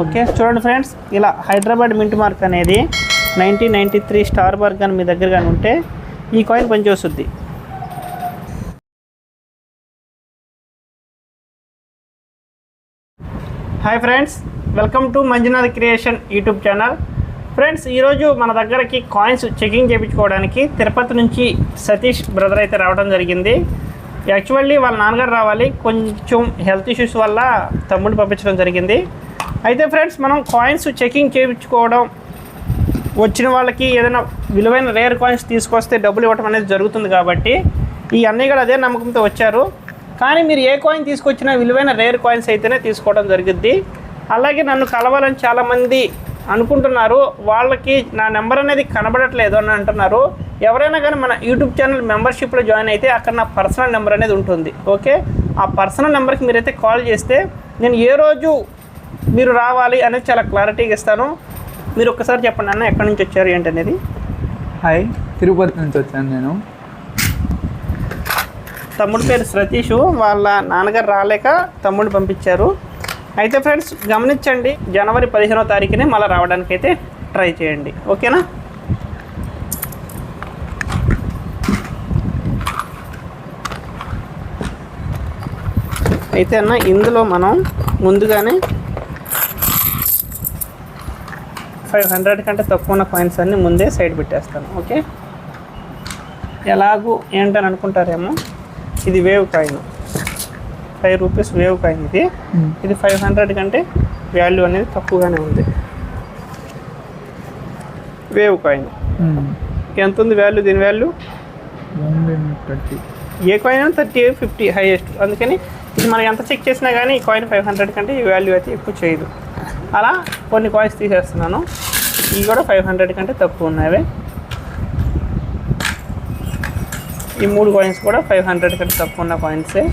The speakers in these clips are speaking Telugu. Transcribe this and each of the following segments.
ఓకే చూడండి ఫ్రెండ్స్ ఇలా హైదరాబాద్ మింట్ మార్క్ అనేది nineteen ninety three star mark కానీ మీ దగ్గర కానీ ఉంటే ఈ కాయిన్ పనిచేస్తుంది. Hi friends welcome to Manjunath creation YouTube channel friends ఈరోజు మన దగ్గరకి కాయిన్స్ చెకింగ్ చేయించుకోవడానికి తిరుపతి నుంచి సతీష్ బ్రదర్ అయితే రావడం జరిగింది. యాక్చువల్లీ వాళ్ళ నాన్నగారు రావాలి కొంచెం హెల్త్ ఇష్యూస్ వల్ల తమ్ముడు పంపించడం జరిగింది. అయితే ఫ్రెండ్స్ మనం కాయిన్స్ చెకింగ్ చేయించుకోవడం వచ్చిన వాళ్ళకి ఏదైనా విలువైన రేర్ కాయిన్స్ తీసుకొస్తే డబ్బులు ఇవ్వడం అనేది జరుగుతుంది కాబట్టి ఈ అన్నయ్య కూడా అదే నమ్మకంతో వచ్చారు. కానీ మీరు ఏ కాయిన్ తీసుకొచ్చినా విలువైన రేర్ కాయిన్స్ అయితేనే తీసుకోవడం జరుగుద్ది. అలాగే నన్ను కలవాలని చాలామంది అనుకుంటున్నారు. వాళ్ళకి నా నెంబర్ అనేది కనబడట్లేదు అని అంటున్నారు. ఎవరైనా కానీ మన యూట్యూబ్ ఛానల్ మెంబర్షిప్లో జాయిన్ అయితే అక్కడ నా పర్సనల్ నెంబర్ అనేది ఉంటుంది. ఓకే? ఆ పర్సనల్ నెంబర్కి మీరైతే కాల్ చేస్తే నేను ఏ రోజు మీరు రావాలి అనేది చాలా క్లారిటీగా ఇస్తాను. మీరు ఒక్కసారి చెప్పండి అన్న ఎక్కడి నుంచి వచ్చారు ఏంటనేది హాయ్ తిరుపతి నుంచి వచ్చాను నేను. తమ్ముడి పేరు సతీష్ వాళ్ళ నాన్నగారు రాలేక తమ్ముడు పంపించారు. అయితే ఫ్రెండ్స్ గమనించండి జనవరి పదిహేనో తారీఖునే మళ్ళీ రావడానికి అయితే ట్రై చేయండి. ఓకేనా? అయితే అన్న ఇందులో మనం ముందుగానే ఫైవ్ హండ్రెడ్ కంటే తక్కువ ఉన్న కాయిన్స్ అన్ని ముందే సైడ్ పెట్టేస్తాను ఓకే ఎలాగూ ఏంటని అనుకుంటారేమో ఇది wave coin five rupees wave coin ఇది. ఇది ఫైవ్ హండ్రెడ్ కంటే వాల్యూ అనేది తక్కువగానే ఉంది. వేవ్ కాయిన్ ఎంత ఉంది వాల్యూ దీని వాల్యూ థర్టీ ఏ కాయిన్ థర్టీ ఫిఫ్టీ హైయెస్ట్ అందుకని ఇది మనం ఎంత చెక్ చేసినా కానీ ఈ కాయిన్ ఫైవ్ హండ్రెడ్ కంటే ఈ వాల్యూ అయితే ఎక్కువ చేయదు. అలా కొన్ని కాయిన్స్ తీసేస్తున్నాను. ఇవి కూడా ఫైవ్ హండ్రెడ్ కంటే తక్కువ ఉన్నాయి ఈ మూడు కాయిన్స్ కూడా ఫైవ్ హండ్రెడ్ కంటే తక్కువ ఉన్న కాయిన్సే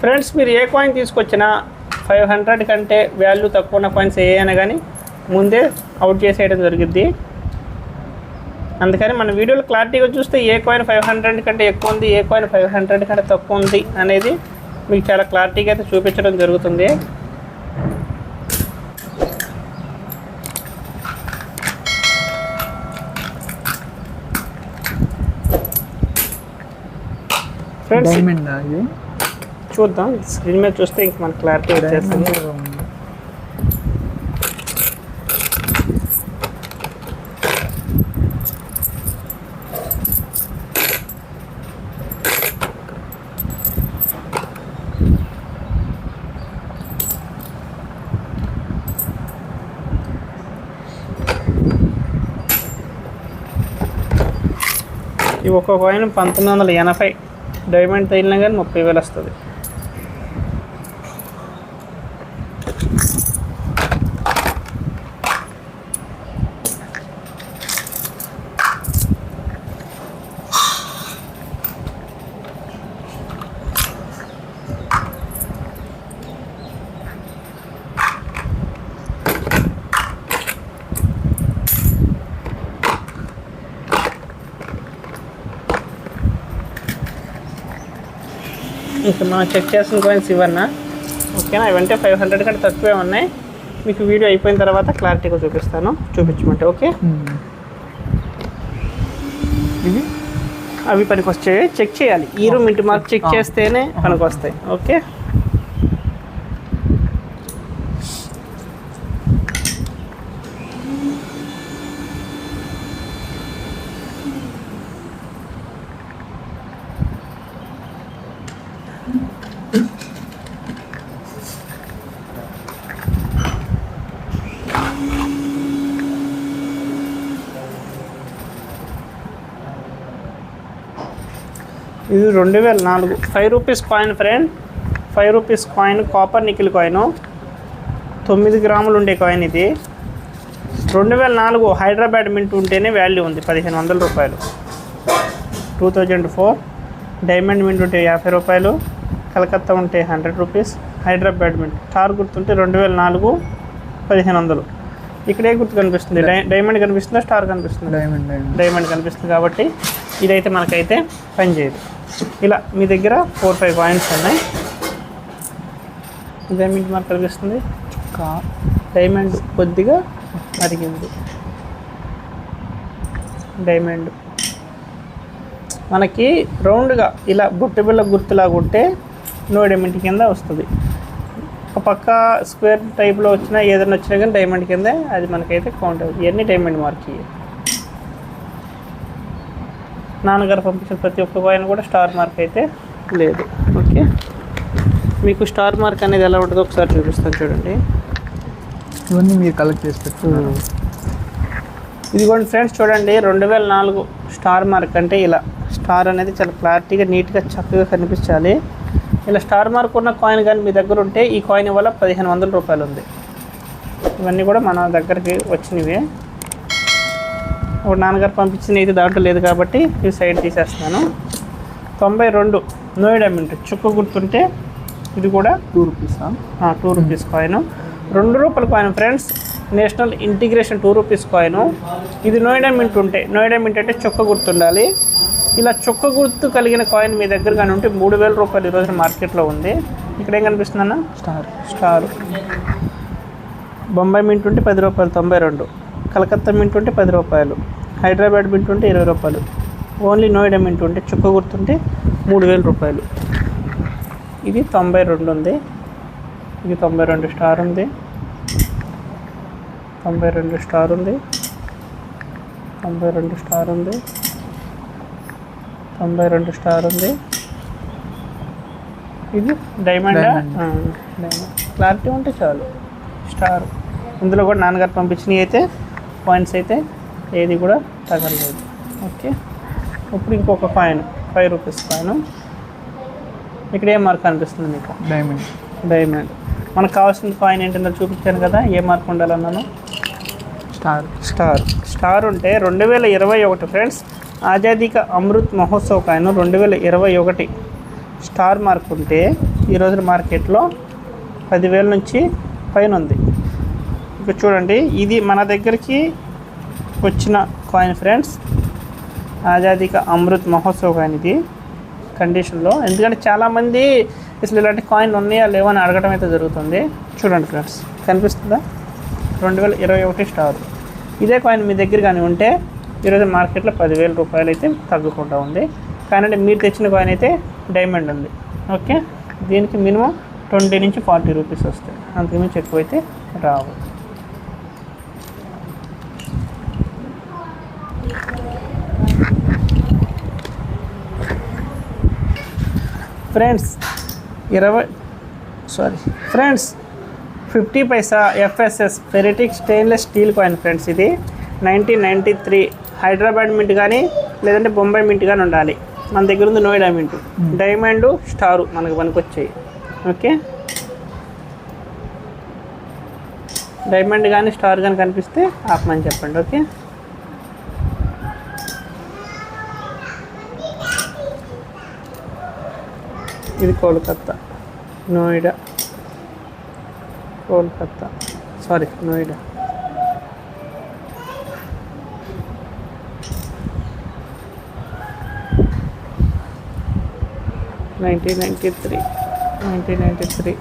ఫ్రెండ్స్ మీరు ఏ కాయిన్ తీసుకొచ్చినా ఫైవ్ హండ్రెడ్ కంటే వాల్యూ తక్కువ ఉన్న కాయిన్స్ ఏ అయినా కానీ ముందే అవుట్ చేసేయడం జరిగింది అందుకని మన వీడియోలో క్లారిటీగా చూస్తే ఏ కాయిన్ ఫైవ్ హండ్రెడ్ కంటే ఎక్కువ ఉంది ఏ కాయిన్ ఫైవ్ హండ్రెడ్ కంటే తక్కువ ఉంది అనేది మీకు చాలా క్లారిటీగా అయితే చూపించడం జరుగుతుంది. ఫ్రెండ్స్ చూద్దాం. స్క్రీన్ మీద చూస్తే ఇంక మనకు క్లారిటీ వచ్చేస్తుంది. ఈ ఒక్క కాయిన్ పంతొమ్మిది వందల ఎనభై. డైమండ్ తగిలినా కానీ ముప్పై వేలు వస్తుంది. ఇంకా మనం చెక్ చేసిన కాయిన్స్ ఇవన్నా ఓకేనా ఇవంటే ఫైవ్ హండ్రెడ్ కంటే తక్కువే ఉన్నాయి. మీకు వీడియో అయిపోయిన తర్వాత క్లారిటీగా చూపిస్తాను. చూపించమంటే ఓకే ఇది అవి పనికి చెక్ చేయాలి. ఈ రూమ్ ఇంటి మార్క్ చెక్ చేస్తేనే పనికి వస్తాయి. ఓకే ఇది రెండు వేల నాలుగు. Five rupees coin friend five rupees coin copper nickel coin తొమ్మిది గ్రాములు ఉండే కాయిన్ ఇది. రెండు వేల నాలుగు హైదరాబాద్ మింట్ ఉంటేనే వాల్యూ ఉంది. పదిహేను వందల రూపాయలు. Two thousand four diamond mint ఉంటే యాభై రూపాయలు. కలకత్తా ఉంటే hundred rupees Hyderabad mint star గుర్తుంటే రెండు వేల నాలుగు పదిహేను వందలు. ఇక్కడ ఏ గుర్తు కనిపిస్తుంది. డై- డైమండ్ కనిపిస్తుందా? స్టార్ కనిపిస్తుందా? డైమండ్ డైమండ్ డైమండ్ కనిపిస్తుంది కాబట్టి ఇదైతే మనకైతే పనిచేయదు. ఇలా మీ దగ్గర ఫోర్ ఫైవ్ కాయిన్స్ ఉన్నాయి. డైమండ్ మనకు కనిపిస్తుంది కా డైమండ్ కొద్దిగా అరిగింది. డైమండ్. మనకి రౌండ్గా ఇలా బొట్టు బిళ్ళ గుర్తులాగా ఉంటే నో డైమండ్ కింద వస్తుంది. ఒక పక్క స్క్వేర్ టైప్లో వచ్చినా ఏదైనా వచ్చినా కానీ డైమండ్ కింద అది మనకైతే కౌంట్ అవుతుంది. ఇవన్నీ డైమండ్ మార్క్ ఇవి నాన్నగారు పంపించిన ప్రతి ఒక్క కాయిన్ కూడా స్టార్ మార్క్ అయితే లేదు. ఓకే. మీకు స్టార్ మార్క్ అనేది ఎలా ఉంటుందో ఒకసారి చూపిస్తాను చూడండి. ఇవన్నీ మీరు కలెక్ట్ చేసి పెట్టుకున్నారు? ఇదిగోండి ఫ్రెండ్స్ చూడండి రెండు వేల నాలుగు స్టార్ మార్క్ అంటే ఇలా. స్టార్ అనేది చాలా క్లారిటీగా నీట్గా చక్కగా కనిపించాలి. ఇలా స్టార్ మార్క్ ఉన్న కాయిన్ కానీ మీ దగ్గర ఉంటే ఈ కాయిన్ వల్ల పదిహేను వందల రూపాయలు ఉంది. ఇవన్నీ కూడా మన దగ్గరికి వచ్చినవి. ఇప్పుడు నాన్నగారు పంపించిన ఇది దాంట్లో లేదు కాబట్టి ఈ సైడ్ తీసేస్తున్నాను. తొంభై రెండు నోయిడా మింట్ చుక్క గుర్తుంటే ఇది కూడా టూ రూపీసా టూ రూపీస్ కాయిన్ రెండు రూపాయల coin friends national integration two rupees coin ఇది నోయిడా మింట్ ఉంటే నోయిడా మింట్ అంటే చొక్క గుర్తు ఉండాలి ఇలా చొక్క గుర్తు కలిగిన కాయిన్ మీ దగ్గర కానీ ఉంటే మూడు వేల రూపాయలు ఈరోజు మార్కెట్లో ఉంది. ఇక్కడ ఏం కనిపిస్తుందన్న స్టార్. స్టార్. బొంబాయి మింట్ ఉంటే పది రూపాయలు తొంభై రెండు. కలకత్తా మింట్ ఉంటే పది రూపాయలు. హైదరాబాద్ మింట్ ఉంటే ఇరవై రూపాయలు. ఓన్లీ నోయిడా మింట్ ఉంటే చుక్క గుర్తుంటే మూడు వేల రూపాయలు. ఇది తొంభై రెండు ఉంది. ఇది తొంభై రెండు స్టార్ ఉంది. తొంభై రెండు స్టార్ ఉంది. తొంభై రెండు స్టార్ ఉంది. తొంభై రెండు స్టార్ ఉంది. ఇది డైమండ్? క్లారిటీ ఉంటే చాలు. స్టార్. ఇందులో కూడా నాన్నగారు పంపించినవి అయితే పాయింట్స్ అయితే ఏది కూడా తగలలేదు. ఓకే. ఇప్పుడు ఇంకొక కాయిన్ ఫైవ్ రూపీస్ కాయిన్ ఇక్కడ ఏ మార్క్ అనిపిస్తుంది మీకు? డైమండ్ డైమండ్ మనకు కావాల్సిన కాయిన్ ఏంటంటే చూపించాను కదా ఏ మార్క్ ఉండాలన్నాను? స్టార్ స్టార్ స్టార్ ఉంటే రెండు వేల ఇరవై ఒకటి ఫ్రెండ్స్ ఆజాదీ కా అమృత్ మహోత్సవ్ కాయను రెండు వేల ఇరవై ఒకటి స్టార్ మార్క్ ఉంటే ఈరోజు మార్కెట్లో పదివేల నుంచి పైన ఉంది. ఇక చూడండి ఇది మన దగ్గరికి వచ్చిన కాయిన్ ఫ్రెండ్స్ ఆజాదిక అమృత్ మహోత్సవ్ కాయిన్ ఇది కండిషన్లో ఎందుకంటే చాలామంది అసలు ఇలాంటి కాయిన్ ఉన్నాయా లేవా అని అడగడం అయితే జరుగుతుంది. చూడండి ఫ్రెండ్స్ కనిపిస్తుందా? రెండు వేల ఇరవై ఒకటి స్టార్ ఇదే కాయిన్ మీ దగ్గర కానీ ఉంటే ఈరోజు మార్కెట్లో పదివేల రూపాయలు అయితే తగ్గకుండా ఉంది. కానీ మీరు తెచ్చిన కాయిన్ అయితే డైమండ్ ఉంది. ఓకే? దీనికి మినిమం ట్వంటీ నుంచి ఫార్టీ రూపీస్ వస్తాయి. అంతకుమించి ఎక్కువైతే రావు. ఫ్రెండ్స్ ఇరవై sorry friends fifty paisa FSS ferritic stainless steel coin friends ఇది. Nineteen ninety three Hyderabad mint కానీ లేదంటే బొంబాయి మింట్ కానీ ఉండాలి. మన దగ్గర ఉంది నోయిడా మింట్. డైమండ్ స్టారు మనకు పనికొచ్చాయి. ఓకే? డైమండ్ కానీ స్టార్ కానీ కనిపిస్తే ఆపమని చెప్పండి ఓకే? ఇది Kolkata. Noida. Kolkata. Sorry Noida. Nineteen ninety three. Nineteen ninety three.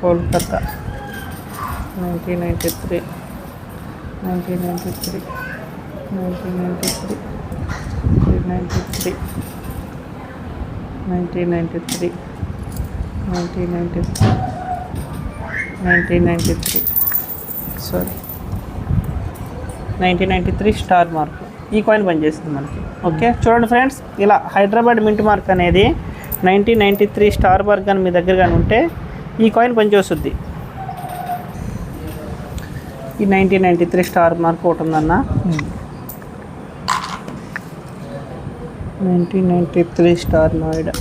Kolkata. Nineteen ninety three. Nineteen ninety three. Nineteen ninety three. Ninety three. Nineteen ninety three. Nineteen ninety three. Nineteen ninety three. Sorry nineteen ninety three star mark. ఈ కాయిన్ పనిచేస్తుంది మనకి. ఓకే చూడండి ఫ్రెండ్స్ ఇలా హైదరాబాద్ మింట్ మార్క్ అనేది nineteen ninety three star mark కానీ మీ దగ్గర కానీ ఉంటే ఈ కాయిన్ పనిచేస్తుంది ఈ nineteen ninety three star mark ఒకటి ఉందన్న. Hmm. Nineteen ninety three star Noida.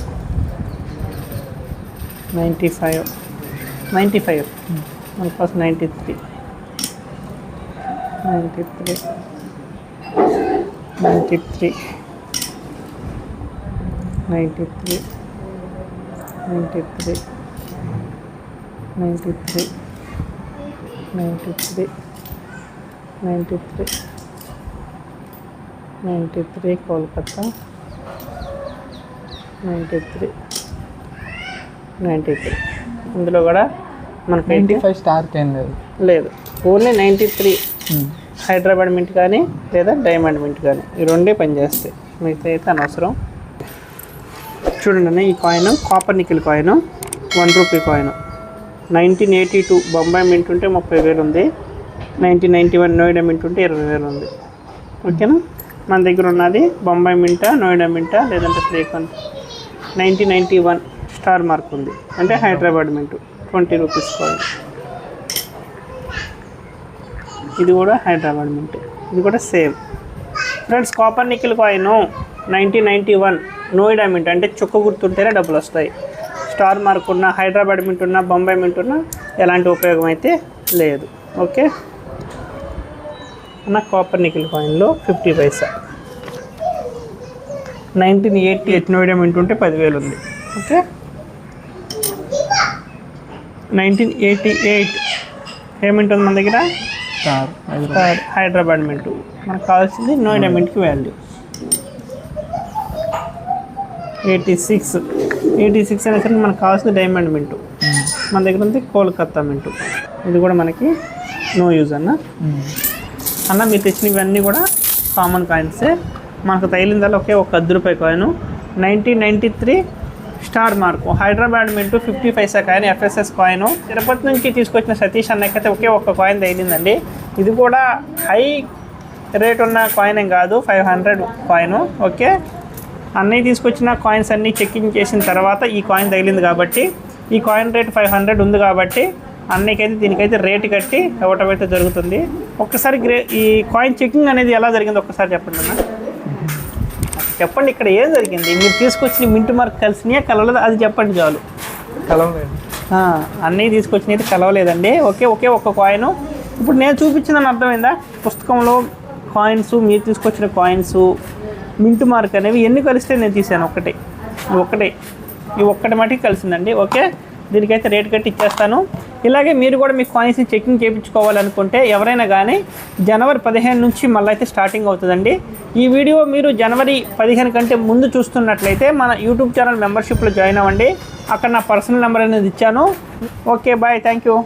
Ninety five. Ninety five. మన first ninety three. Ninety three. Ninety three. Ninety three. Ninety three. Ninety three. Ninety three. Ninety three. Ninety three Kolkata. Ninety three. Ninety three. ఇందులో కూడా మనకి నైంటీ ఫైవ్ స్టార్కి ఏం లేదు. లేదు. Only ninety three. Hyderabad mint కానీ లేదా డైమండ్ మింట్ కానీ. ఈ రెండే పనిచేస్తాయి. మిగతా అయితే అనవసరం. చూడండి అన్న ఈ coin copper nickel coin one rupee coin. Nineteen eighty two. Bombay mint ఉంటే ముప్పై వేలు ఉంది. Nineteen ninety one Noida mint ఉంటే ఇరవై వేలు ఉంది. ఓకేనా? మన దగ్గర ఉన్నది బొంబాయి మింటా నోయిడా మింటా లేదంటే ఫ్రీకన్ nineteen ninety one star mark ఉంది. అంటే Hyderabad mint. Twenty rupees coin. ఇది కూడా హైదరాబాద్ మింట్. ఇది కూడా same. Friends copper nickel coin nineteen ninety one. Noida mint. అంటే చుక్క గుర్తుంటేనే డబ్బులు వస్తాయి. స్టార్ మార్క్ ఉన్న హైదరాబాద్ మింట్ ఉన్న బొంబాయి మింట్ ఉన్న ఎలాంటి ఉపయోగం అయితే లేదు. ఓకే? అన్న copper nickel కాయిన్లో fifty paisa. Nineteen eighty eight Noida mint ఉంటే పదివేలు ఉంది. ఓకే. నైన్టీన్ ఎయిటీ ఎయిట్ ఏమింట్ ఉంది మన దగ్గర? Star Hyderabad mint. మనకు కావాల్సింది Noida మింట్కి value eighty six. Eighty six అనేసరికి మనకు కావాల్సింది డైమండ్ మింటు. మన దగ్గర ఉంది కోల్కత్తా మింటు. ఇది కూడా మనకి నో యూజ్ అన్న. అన్న మీరు తెచ్చిన ఇవన్నీ కూడా కామన్ కాయిన్సే మనకు తగిలిందల్లా ఒకే ఒక అర్ధ రూపాయి coin nineteen ninety three star mark Hyderabad mint fifty paisa coin FSS coin Tirupati నుంచి తీసుకొచ్చిన సతీష్ అన్నకైతే ఒకే ఒక్క కాయిన్ తగిలిందండి. ఇది కూడా హై రేట్ ఉన్న కాయిన్ ఏం కాదు ఫైవ్ హండ్రెడ్ కాయిన్ ఓకే? అన్నయ్య తీసుకొచ్చిన కాయిన్స్ అన్నీ చెక్కింగ్ చేసిన తర్వాత ఈ కాయిన్ తగిలింది కాబట్టి ఈ కాయిన్ రేట్ ఫైవ్ హండ్రెడ్ ఉంది కాబట్టి అన్నయ్యకైతే దీనికైతే రేటు కట్టి ఇవ్వటం అయితే జరుగుతుంది. ఒక్కసారి గ్రే ఈ కాయిన్ చెక్కింగ్ అనేది ఎలా జరిగింది ఒక్కసారి చెప్పండి అన్న చెప్పండి ఇక్కడ ఏం జరిగింది? మీరు తీసుకొచ్చిన మింటు మార్క్ కలిసినాయా కలవలేదు? అది చెప్పండి చాలు. కలవలేదు. అన్నీ తీసుకొచ్చినవి అయితే కలవలేదండి. ఒకే ఒకే ఒక్క కాయిన్. ఇప్పుడు నేను చూపించిందని అర్థమైందా? పుస్తకంలో కాయిన్స్ మీరు తీసుకొచ్చిన కాయిన్స్ మింటు మార్క్ అనేవి ఎన్ని కలిస్తే నేను తీసాను ఒక్కటే ఈ ఒక్కటే. ఈ ఒక్కటి మటుకు కలిసిందండి. ఓకే? దీనికైతే రేట్ కట్టి ఇచ్చేస్తాను. ఇలాగే మీరు కూడా మీ కాయిన్స్ని చెకింగ్ చేయించుకోవాలనుకుంటే ఎవరైనా కానీ జనవరి పదిహేను నుంచి మళ్ళీ అయితే స్టార్టింగ్ అవుతుందండి. ఈ వీడియో మీరు జనవరి పదిహేను కంటే ముందు చూస్తున్నట్లయితే మన యూట్యూబ్ ఛానల్ మెంబర్షిప్లో జాయిన్ అవ్వండి. అక్కడ నా పర్సనల్ నెంబర్ అనేది ఇచ్చాను. Okay bye thank you